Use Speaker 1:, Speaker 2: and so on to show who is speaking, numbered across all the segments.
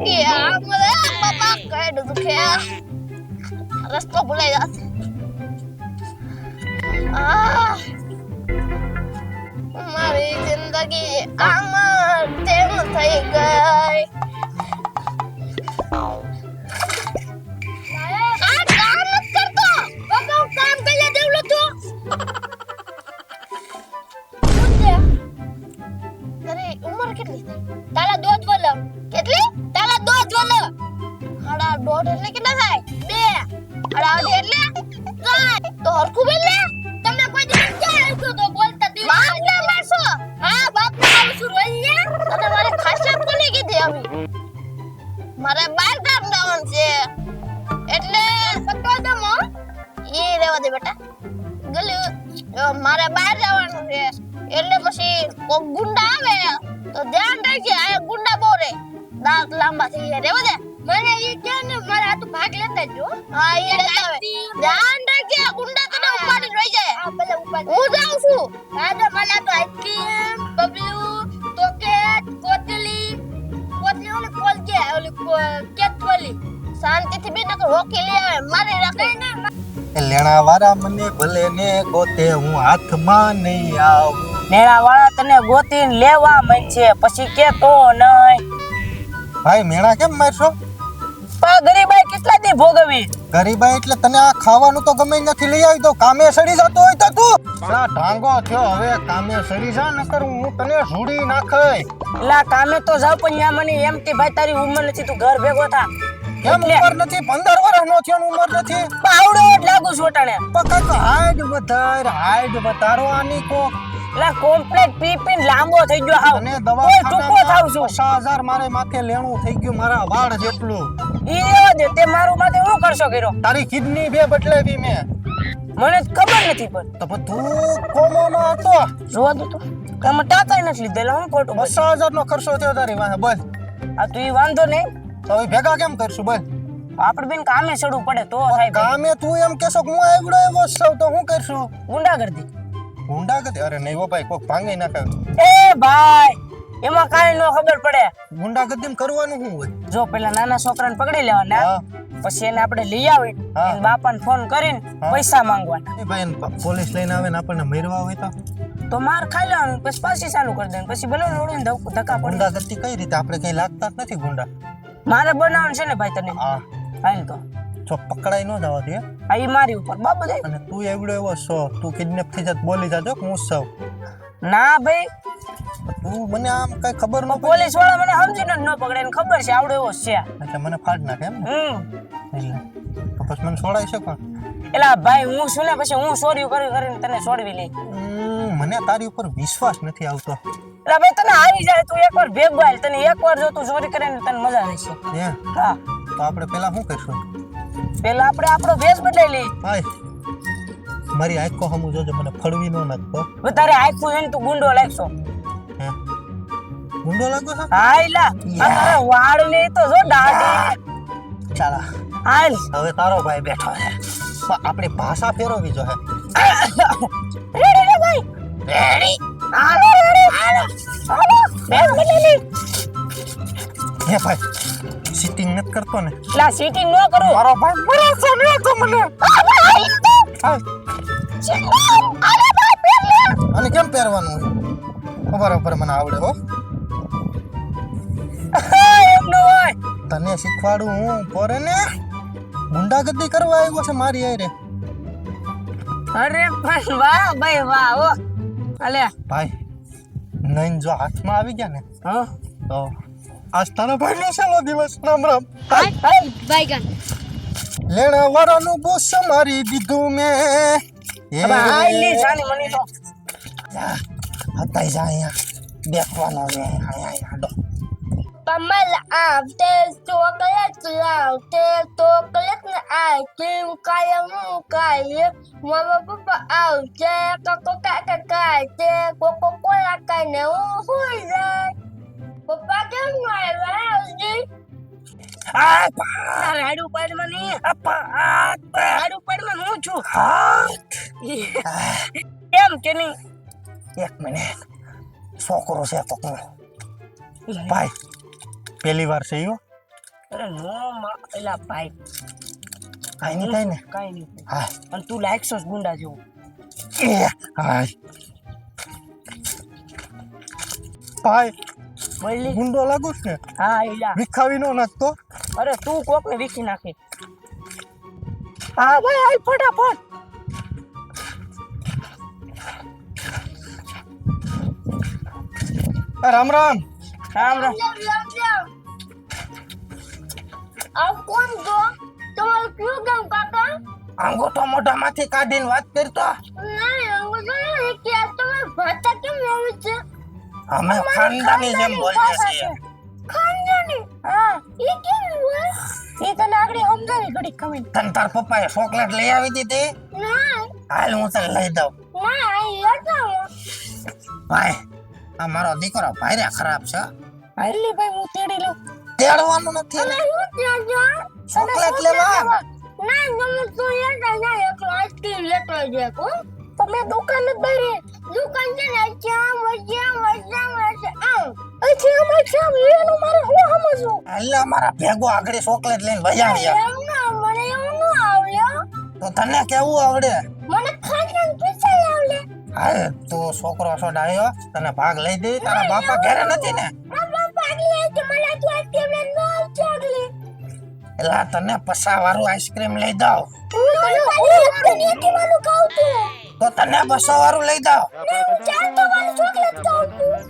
Speaker 1: જિંદગી આમ રે બાપા કઈ દુખે રસ્તો ભૂલાઈ જશે આહ, મારી જિંદગી આમ તેમ થઈ ગઈ કેટલી? તારા દોઢ વલ કેટલી? તારા દોઢ વલ હાડા દોઢ એટલે કેટલા થાય? બે. હાડા અઢી એટલે ત્રણ. તો હરખું બોલ લે તમને કોઈ દિવસ ક્યાં આવ્યો તો બોલતા દિવસ બાપ ને મારશો. હા બાપ ને મારશું. રોલ લે તને મારે ખાસિયત કોને કીધી આવી મારે બાર ગામ જવાનું છે. એટલે પતો દમો એ રેવા દે બેટા. ગલ્યું મારે બહાર જવાનું છે. એટલે પછી કોક ગુંડા આવે તો ધ્યાન રાખજે આ ગુંડા બહુ રે. દાંત લાંબા થઈ ગયા. રેવા દે. મને એ કે ને મારા તો ભાગ લેતા જો હા એ લેતા આવે. ધ્યાન રાખજે આ ગુંડા તને ઉપાડી રહી જાય. હા ભલે ઉપાડી. હું જાઉં છું. હા તો મને તો આઈસ્ક્રીમ બબલુ ટોકેટ કોટલી કોટલી ઓલી કોલજે ઓલી કેટ કોલી શાંતિથી બી નકર હોકી લે આવે મારી રાખે.
Speaker 2: એ લેણા વાળા મને ભલે ને ગોતે હું હાથમાં નહીં આવું.
Speaker 3: નેણા વાળા તને ગોતીને લેવા માંડશે. પછી કે તો નહીં.
Speaker 2: ભાઈ મેળા કેમ મારશો?
Speaker 3: પણ ગરીબાઈ કેટલા દી ભોગવી?
Speaker 2: ગરીબાઈ એટલે તને આ ખાવાનું તો ગમે નથી લઈ આવી તો કામે સડી જતો હોય તો તું. આ ઢાંગો થયો હવે કામે સડી જા નકર હું તને ઝૂડી નાખે
Speaker 3: લા કામે તો જાવ પણ યા મને એમ કે ભાઈ તારી ઉંમર નથી તું ઘર ભેગો થા.
Speaker 2: કેમ ઉંમર નથી? પંદર વર્ષ નો થયો ને ઉંમર નથી.
Speaker 3: જ લાગુ છું અટાણે.
Speaker 2: પણ કંઈક હાઈટ વધાર હાઈડ વધારવાની આની કોક
Speaker 3: એટલે કોમ્પ્લેટ પી પીને લાંબો થઈ ગયો હાવ.
Speaker 2: અને
Speaker 3: કોઈ ટૂંકો થાવ છું.
Speaker 2: પચાસ હજાર મારે માથે લેણું થઈ ગયું મારા વાળ જેટલું.
Speaker 3: ઈ રેવા દે તે મારું માથે હું કરશો કર્યો?
Speaker 2: તારી કિડની બે બદલાવી મે.
Speaker 3: મને ખબર નથી પણ.
Speaker 2: તો બધું કોમોમાં હતો.
Speaker 3: જોવા દો તો. તમે ટાકા નથી લીધેલા હું ખોટું બસ
Speaker 2: હજાર નો ખર્ચો થયો તારી વાહે બસ
Speaker 3: આ તું ઈ વાંધો નહીં.
Speaker 2: તો ભેગા કેમ કરશું બસ
Speaker 3: આપણે બેન કામે ચડવું પડે તો થાય
Speaker 2: કામે તું એમ કેશો કે હું આવડો એવો સૌ તો હું કરશું?
Speaker 3: ગુંડાગર્દી.
Speaker 2: ગુંડા ગતિ અરે નહીં ભાઈ કોક ભાંગી નાખે
Speaker 3: એ ભાઈ એમાં કાંઈ ન ખબર પડે.
Speaker 2: ગુંડા ગતિ કરવાનું શું હોય?
Speaker 3: જો પેલા નાના છોકરાને પકડી લેવાના પછી એને આપણે લઈ આવી. એને બાપાને ફોન કરીને પૈસા માંગવાના.
Speaker 2: એ ભાઈ પોલીસ લઈને આવે ને આપણને મરવા હોય તો?
Speaker 3: તો માર ખાઈ લેવાનું પછી પાછી ચાલુ કરી દેવાનું પછી ભલે ધક્કો- ધક્કા પડે
Speaker 2: ગુંડા કરતી કઈ રીતે? આપણે કઈ લાગતા નથી ગુંડા
Speaker 3: મારે બનાવવાનું છે ને ભાઈ તને?
Speaker 2: હા.
Speaker 3: હાલ તો.
Speaker 2: જો પકડાઈ ન જવા દે.
Speaker 3: આ ઈ મારી ઉપર બાબુ દે
Speaker 2: અને તું એવડો એવો છો તું કિડનેપ થઈ જાત બોલી જાજો કે હું છું.
Speaker 3: ના ભાઈ.
Speaker 2: તું મને આમ કઈ ખબર ન પડી.
Speaker 3: પોલીસવાળા મને સમજીને જ ન પકડે એને ખબર છે આવડો એવો જ છે.
Speaker 2: એટલે મને ફાડ નાખે એમ ને?
Speaker 3: હમ.
Speaker 2: એટલે. તો પછી મને છોડાઈ શકો
Speaker 3: એલા ભાઈ હું શું ને પછી હું ચોરી કરી કરીને તને છોડવી લઈ.
Speaker 2: ઉમ, મને તારી ઉપર વિશ્વાસ નથી આવતો.
Speaker 3: એટલે ભાઈ તને આવી જાય તું એકવાર ભેગો આલ તને એકવાર જો તું ચોરી કરે ને તને મજા આવશે.
Speaker 2: હે?
Speaker 3: હા.
Speaker 2: તો આપણે પેલા શું કરશું?
Speaker 3: પેલા આપણે આપણો ભેસ બદલાઈ લઈ
Speaker 2: ભાઈ મારી આંખો હમું જોજો મને ફળવી નો નાખતો.
Speaker 3: તારે આખું જોઈને તું ગુંડો લાગશો.
Speaker 2: ગુંડો લાગો છો?
Speaker 3: હા એલા આ તારા વાળ ને તો જો દાઢી.
Speaker 2: ચાલા.
Speaker 3: હાલ.
Speaker 2: હવે તારો ભાઈ બેઠો છે. આપણી ભાષા ફેરવવી જો હે.
Speaker 3: રેડી રે ભાઈ? રેડી હાલો રેડી હાલો. હાલો. બેસ બદલાઈ લઈ
Speaker 2: હે ભાઈ. સિટિંગ નથી કરતો ને.
Speaker 3: લા સીટિંગ ન કરું.
Speaker 2: મારો ભાઈ મરે છે ને તો મને. અને કેમ પહેરવાનું ખબર ખબર મને આવડે હો. તને શીખવાડું હું પોરે ને. ગુંડાગર્દી કરવા આવ્યો છે મારી આરે
Speaker 3: અરે પણ વાહ ભાઈ વાહ ઓ અલે
Speaker 2: ભાઈ નઈન જો હાથમાં આવી ગયા ને
Speaker 3: હા.
Speaker 2: તો આજ તારા ભાઈનો છેલ્લો દિવસ. રામ રામ.
Speaker 1: બાઈગન
Speaker 2: લેણા વાળાનું બોસ મારી દીધું મેં.
Speaker 3: આઈલી જાની મની તો.
Speaker 2: હતાઈ જા અહીંયા. દેખવાનો છે અહીંયા હાડો.
Speaker 1: કમલ આવતે ચોકલેટ લાવતે ચોકલેટ ને આઈસ્ક્રીમ હું કાય મમ્મા પપ્પા આવશે કાકો કાકા કાય કોકો કોલા કાને હું હુઈ જાય.
Speaker 3: પા રાડુ પાડમાં ની આ પા આ પાડમાં હું છું?
Speaker 2: હાથ
Speaker 3: કેમ કે નહીં?
Speaker 2: એક મિનિટ. છોકરો છે કોકનો ભાઈ પહેલી વાર છે યો
Speaker 3: અરે નો માં ભાઈ.
Speaker 2: કાઈ નહીં થાય ને
Speaker 3: કાઈ નહીં.
Speaker 2: હા.
Speaker 3: અને તું લાગશો જ ગુંડા જેવું.
Speaker 2: હા. ભાઈ ગુંડો લાગુ છે ને?
Speaker 3: હા એલા.
Speaker 2: વિખાવી નો નાખતો.
Speaker 3: અરે તું કોક ને વીખી નાખી. હા ભાઈ હાલ ફટાફટ.
Speaker 2: રામ રામ.
Speaker 3: રામ રામ.
Speaker 1: રામ રામ રામ આ કોણ છો તમારું કયું ગામ કાકા?
Speaker 2: અંગૂઠો મોઢામાંથી કાઢીને વાત કરતો.
Speaker 1: નહીં હું નહીં કે આ ભાતા કેમ આવે છે
Speaker 2: અમે ખાનદાની જેમ બોલીએ છીએ.
Speaker 1: ખાનદાની હા એ કેમ હોય?
Speaker 3: એ તને આગળ સમજાવી ઘડી કમી
Speaker 2: તને તાર પપ્પાએ ચોકલેટ લઈ આવી દીધી?
Speaker 1: ના.
Speaker 2: હાલ હું તને લઈ દઉં.
Speaker 1: ના આ લેતા
Speaker 2: ભાઈ આ મારો દીકરો ભાઈરે ખરાબ છે.
Speaker 3: હાલી ભાઈ હું તેડી લઉં.
Speaker 2: તેડવાનું નથી. ને.
Speaker 1: હું ત્યાં
Speaker 2: ચોકલેટ લેવા?
Speaker 1: ના ગમે તો એકલો આઈસ્ક્રીમ લેતો જાય કો
Speaker 3: તમે દુકાન જ બહાર
Speaker 1: દુકાન છે ને ચા મજા મજા મજા આવ
Speaker 3: અહીંથી અમે કેમ એનું મારે હું સમજવું
Speaker 2: એટલે મારા ભેગો આગળ ચોકલેટ લઈને
Speaker 1: એમ મને એવું ન આવડ્યો
Speaker 2: તો તને કેવું આવડે
Speaker 1: મને ખાંડન પીછા આવડે
Speaker 2: હાલ તું છોકરો છો ડાયો તને ભાગ લઈ દે તારા બાપા ઘરે નથી ને એટલે તને પસા વાળું આઈસ્ક્રીમ લઈ દઉં તો તને બસો વાળું લઈ દઉં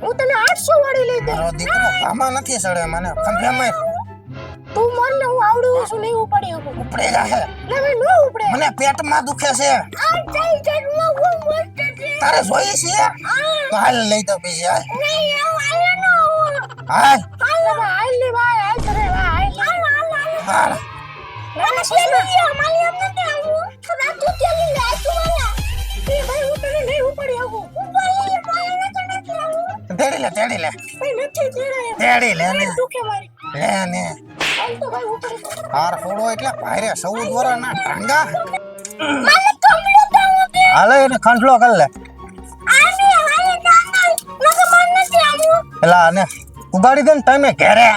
Speaker 3: હું તને આઠસો વાળી લઈ દે
Speaker 2: મારો દીકરો આમાં નથી સડે મને. ખંભેમાં
Speaker 3: તું મન ને હું આવડું છું નહીં ઉપાડી હું
Speaker 2: ઉપડે જાહે
Speaker 3: ના ભાઈ નો ઉપડે.
Speaker 2: મને પેટમાં દુખે છે.
Speaker 1: આ જઈ જઈ હું મસ્ત છે.
Speaker 2: તારે જોઈએ છે? તો હાલ લઈ દો બીજી હાલ.
Speaker 1: નહીં હું આલે નો આવો.
Speaker 2: હાલ.
Speaker 3: હાલ હાલ લે ભાઈ હાલ કરે ભાઈ
Speaker 1: હાલ હાલ. હાલ
Speaker 2: હાલ
Speaker 1: મને એમ નથી આવું થોડા તું ચાલી લે તું મને
Speaker 3: એ ભાઈ હું તને નહીં ઉપડી શકું.
Speaker 2: તેડી લે તેડી લે
Speaker 3: ભાઈ નથી
Speaker 2: તેડી લે ને.
Speaker 3: દુખે મારી
Speaker 2: લે ને.
Speaker 3: હાલ તો ભાઈ શકું
Speaker 2: હાર ફોડો એટલે ભાઈરે ચૌદ ના ટાંગા
Speaker 1: મને કમલો દાવો કે
Speaker 2: હાલે એને ખંડલો કર લે.
Speaker 1: આને હાલે ના મને મન નથી આવું.
Speaker 2: એલા ને ઉગાડી દે ને તમે ઘેરે.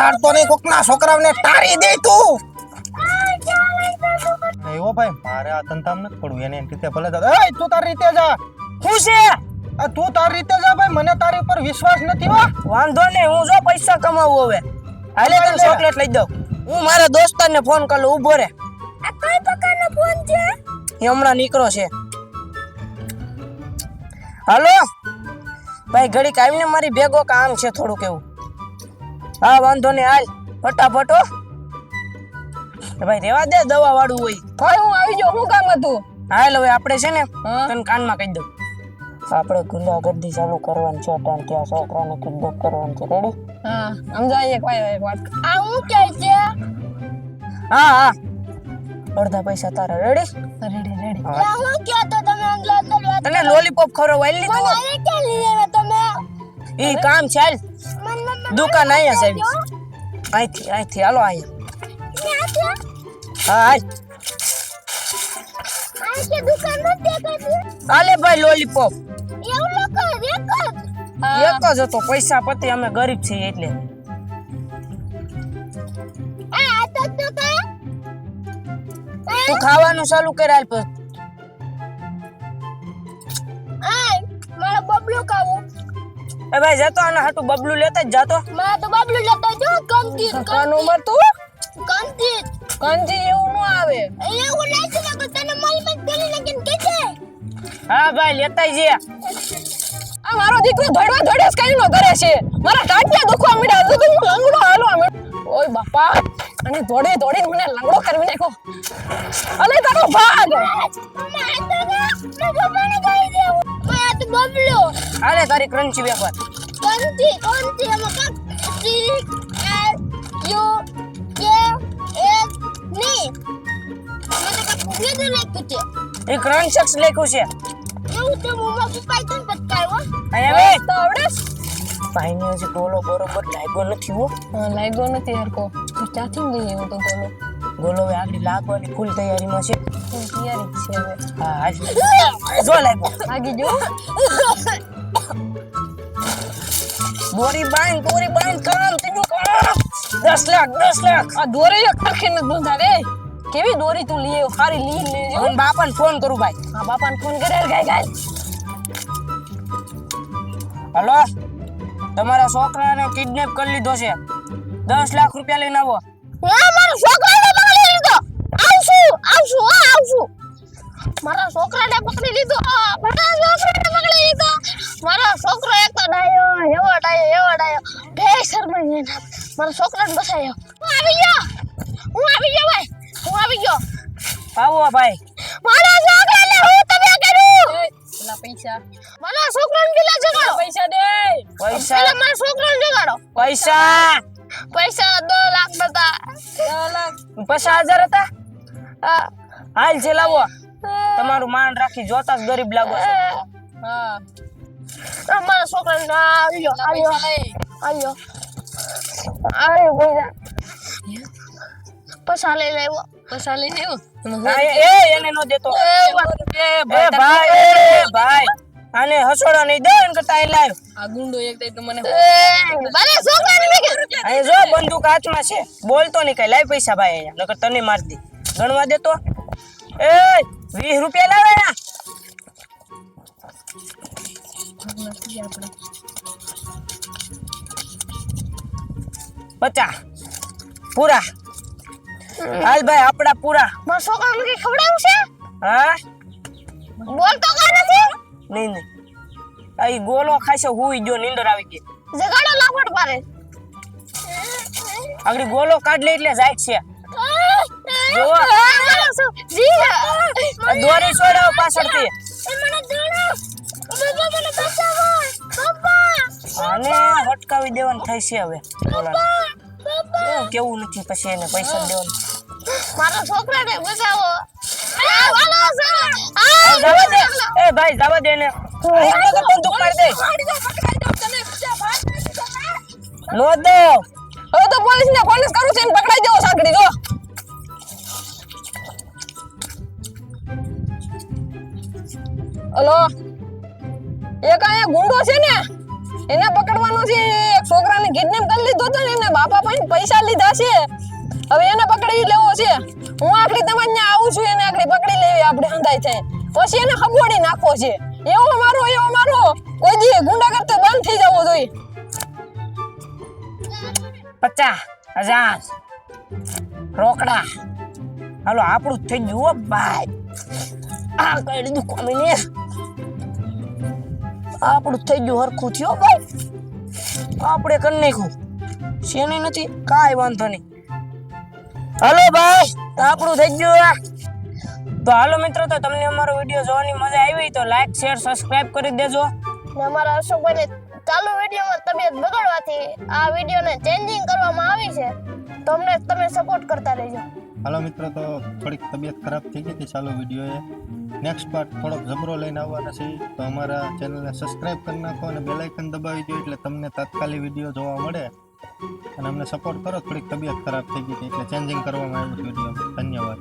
Speaker 2: પસાડતો નહીં કોકના છોકરાઓને તારી દે તું. એવો ભાઈ મારે આ તંતામ નથી પડવું એને રીતે ભલે જા એ તું તારી રીતે જા.
Speaker 3: ખુશ છે?
Speaker 2: આ તું તારી રીતે જા ભાઈ મને તારી ઉપર વિશ્વાસ નથી વા
Speaker 3: વાંધો નહીં હું જો પૈસા કમાવું હવે. હાલે તને ચોકલેટ લઈ દઉં. હું મારા દોસ્તારને ફોન કરું ઊભો રે.
Speaker 1: આ કઈ પ્રકારનો ફોન છે?
Speaker 3: એ હમણાં નીકળો છે. હાલો? ભાઈ ઘડીક આવીને મારી ભેગો કામ છે થોડુંક એવું. હા વાંધો નહીં હાલ. ફટાફટ ભાઈ રેવા દે દવા વાળું હોય.
Speaker 4: ભાઈ હું આવી જાઉં. શું કામ હતું?
Speaker 3: હાલ હવે આપણે છે ને? તને કાનમાં કહી દઉં. આપણે ગુંડાગર્દી ચાલુ કરવાની છે ત્યાં ત્યાં છોકરાને કિડનેપ કરવાનું છે. રેડી
Speaker 4: હા સમજાય એક ભાઈ એક વાત.
Speaker 1: આ હું કે છે?
Speaker 3: હા હા. અડધા પૈસા તારા રેડી
Speaker 4: રેડી રેડી
Speaker 1: હું. કે તો તમે અંગલા
Speaker 3: તને લોલીપોપ ખરો વાલી લીધું ઈ કામ
Speaker 1: મન
Speaker 3: દુકાન અહીંયા સાહેબ અહીંથી અહીંથી. હાલો અહીંયા. હા, હાલ.
Speaker 1: આ કે દુકાન નથી દેખાતી
Speaker 3: હાલે ભાઈ લોલીપોપ એક જ હતો, પૈસા પતિ, અમે ગરીબ છીએ એટલે.
Speaker 1: તો
Speaker 3: ખાવાનું ચાલુ કર, હાલ પછી.
Speaker 1: આ ખાવું.
Speaker 3: એ ભાઈ જતો આના હાટું બબલું લેતા જ જાતો.
Speaker 1: મારા તો બબલું લેતા જો કંકી
Speaker 4: કાનો ઉમર તું?
Speaker 1: કંકી
Speaker 4: કંજી એવું ન આવે.
Speaker 1: એવું નહીં છે કે તને મલ મત ગલી નાખીને કે છે?
Speaker 3: હા ભાઈ લેતા જે
Speaker 4: આ મારો દીકરો ધડવા ધોડે કઈ નો કરે છે. મારા ટાટિયા દુખવા મીડા તો હું લંગડો હાલો ઓય બાપા અને દોડે દોડી મને લંગડો કરવી નાખો અલે તારો ભાગ.
Speaker 1: મમ્મા તો ના મેં પપ્પાને કહી દેવું. મારા તો બબલું.
Speaker 3: હાલે તારી ક્રંચી વેપાર
Speaker 1: કંકી કંકી એમાં કાક સી એસ યુ કે એસની. મને કાક કીધું લખ્યું છે.
Speaker 3: એ ક્રંચક્સ લખ્યું છે.
Speaker 1: એવું તો મમ્મા પપ્પાએ તને પટકાવ્યો
Speaker 3: અહીંયા
Speaker 4: તો આવડે.
Speaker 3: ભાઈ ને હજી ગોલો બરોબર લાગ્યો નથી હો.
Speaker 4: લાગ્યો નથી હરકો તો ક્યાંથી લઈ આવ્યો તો ગોલો.
Speaker 3: ગોલો હવે આગળ લાગવાની ફૂલ તૈયારીમાં છે.
Speaker 4: તૈયારી જ છે હવે
Speaker 3: હા. જો લાગ્યો
Speaker 4: લાગી જો
Speaker 3: દોરી બાંધ દોરી બાંધ કામ ત્રીજું કામ દસ લાખ દસ લાખ
Speaker 4: આ દોરી એક ટકે નથી બંધા રે કેવી દોરી તું આવ્યો સારી લઈ લેજો
Speaker 3: હું બાપાને ફોન કરું ભાઈ
Speaker 4: હા બાપાને ફોન કરે ગાય ગાય
Speaker 3: હલો તમારા છોકરાને કિડનેપ કરી લીધો છે દસ લાખ રૂપિયા લઈને આવો
Speaker 5: મારો લીધો આવશું હા આવશું મારા છોકરાને પકડી લીધો. મારા છોકરાને પકડી લીધો. મારો છોકરો એક તો ડાયો એવો ડાયો એવો ડાયો. બે શર્માઈ મારા છોકરાને બસાયો. હું આવી ગયો? હું આવી ગયો ભાઈ? હું આવી ગયો?
Speaker 3: આવો ભાઈ.
Speaker 5: મારા છોકરાને હું તમે કર્યું
Speaker 4: પેલા પૈસા.
Speaker 5: મારા છોકરાને પેલા જગાડો?
Speaker 4: પૈસા દે.
Speaker 3: પૈસા?
Speaker 5: પેલા મારા છોકરાને જગાડો.
Speaker 3: પૈસા.
Speaker 5: પૈસા દો લાખ બતા
Speaker 3: પચાસ હજાર હતા?
Speaker 5: આ,
Speaker 3: હાલ છે લાવો. તમારું માન રાખી જોતા જ ગરીબ લાગો છો.
Speaker 4: હા.
Speaker 5: આ મારા છોકરાને આ આવી ગયો આવ્યો આવ્યો પૈસા પૈસા લઈ લેવો
Speaker 4: પૈસા લઈ
Speaker 3: લેવો એ એ, એને નો દેતો.
Speaker 5: એ
Speaker 3: ભાઈ એ ભાઈ. આને હસોડો નહીં દે એને કરતા લાવ
Speaker 4: આ ગુંડો એક થાય તો મને
Speaker 5: મારા છોકરાને મેં કીધું.
Speaker 3: અહીં જો બંદૂક હાથમાં છે. બોલતો નહીં કઈ. લાવ પૈસા ભાઈ અહીંયા નકર તને માર દે. ગણવા દે તો. એ વીસ રૂપિયા લાવે ના. પચાસ. પૂરા. હાલ ભાઈ આપડા પૂરા.
Speaker 5: બસો છોકરાને કઈ ખવડાવું છે?
Speaker 3: હા?
Speaker 5: બોલતો કા નથી?
Speaker 3: નહીં નહીં. આ ગોલો ખાશે હુઈ ગયો નીંદર આવી ગઈ.
Speaker 5: જગાડો લાફડ પારે.
Speaker 3: આગળ ગોલો કાઢ લે એટલે જાય છે.
Speaker 5: જી.
Speaker 3: દોરી છોડાવો પાછળથી.
Speaker 5: મને દોડો. બાબા મને બચાવો. બાબા.
Speaker 3: આને હટકાવી દેવાનું થઈ છે હવે. બોલા કેવું નથી પછી એને પૈસા દેવાનું?
Speaker 5: મારા છોકરાને બચાવો.
Speaker 3: એ ભાઈ જવા દે ને આઈને તો બંદૂક દે. નો દો
Speaker 4: હવે તો પોલીસ ને પોલીસ જ કરું છે. એને પકડાઈ દેવો સાંકડી જો. હવે એને પકડી લેવો છે. હું આખરી તમારે ત્યાં આવું છું, એને આખરી પકડી લેવી આપણે હંધાઈ થાય. પછી એને ખબોડી નાખો છે. એવો મારો એવો મારો. કોઈ દી ગુંડા કરતો બંધ થઈ જવો જોઈએ.
Speaker 3: પચાસ, હજાર, રોકડા. હાલો, આપણું થઈ ગયું હો, ભાઈ. આ કઈ દીધું કોમી ને આપણું થઈ ગયું હરખું થયો ભાઈ. આપણે કરી નાખ્યું. શેની નથી? કાંઈ વાંધો નહીં. હાલો ભાઈ આપણું થઈ ગયું. તો હાલો મિત્રો તો તમને અમારો વીડિયો જોવાની મજા આવી તો લાઈક શેર સબસ્ક્રાઇબ કરી દેજો.
Speaker 5: ને અમારા અશોકભાઈને ચાલુ વિડીયોમાં તબિયત બગડવાથી આ વિડીયોને ચેન્જિંગ કરવામાં આવી છે. તો અમને તમે સપોર્ટ કરતા રહેજો.
Speaker 2: હાલો મિત્રો તો થોડીક તબિયત ખરાબ થઈ ગઈ હતી ચાલુ વિડીયોએ. નેક્સ્ટ પાર્ટ થોડોક જબરો લઈને આવવાના છે. તો અમારા ચેનલને સબસ્ક્રાઇબ કરી નાખો અને બેલાઇકન દબાવી દો એટલે તમને તાત્કાલિક વીડિયો જોવા મળે. અને અમને સપોર્ટ કરો, થોડીક તબિયત ખરાબ થઈ ગઈ એટલે ચેન્જિંગ કરવામાં આવ્યું છે વીડિયો ધન્યવાદ.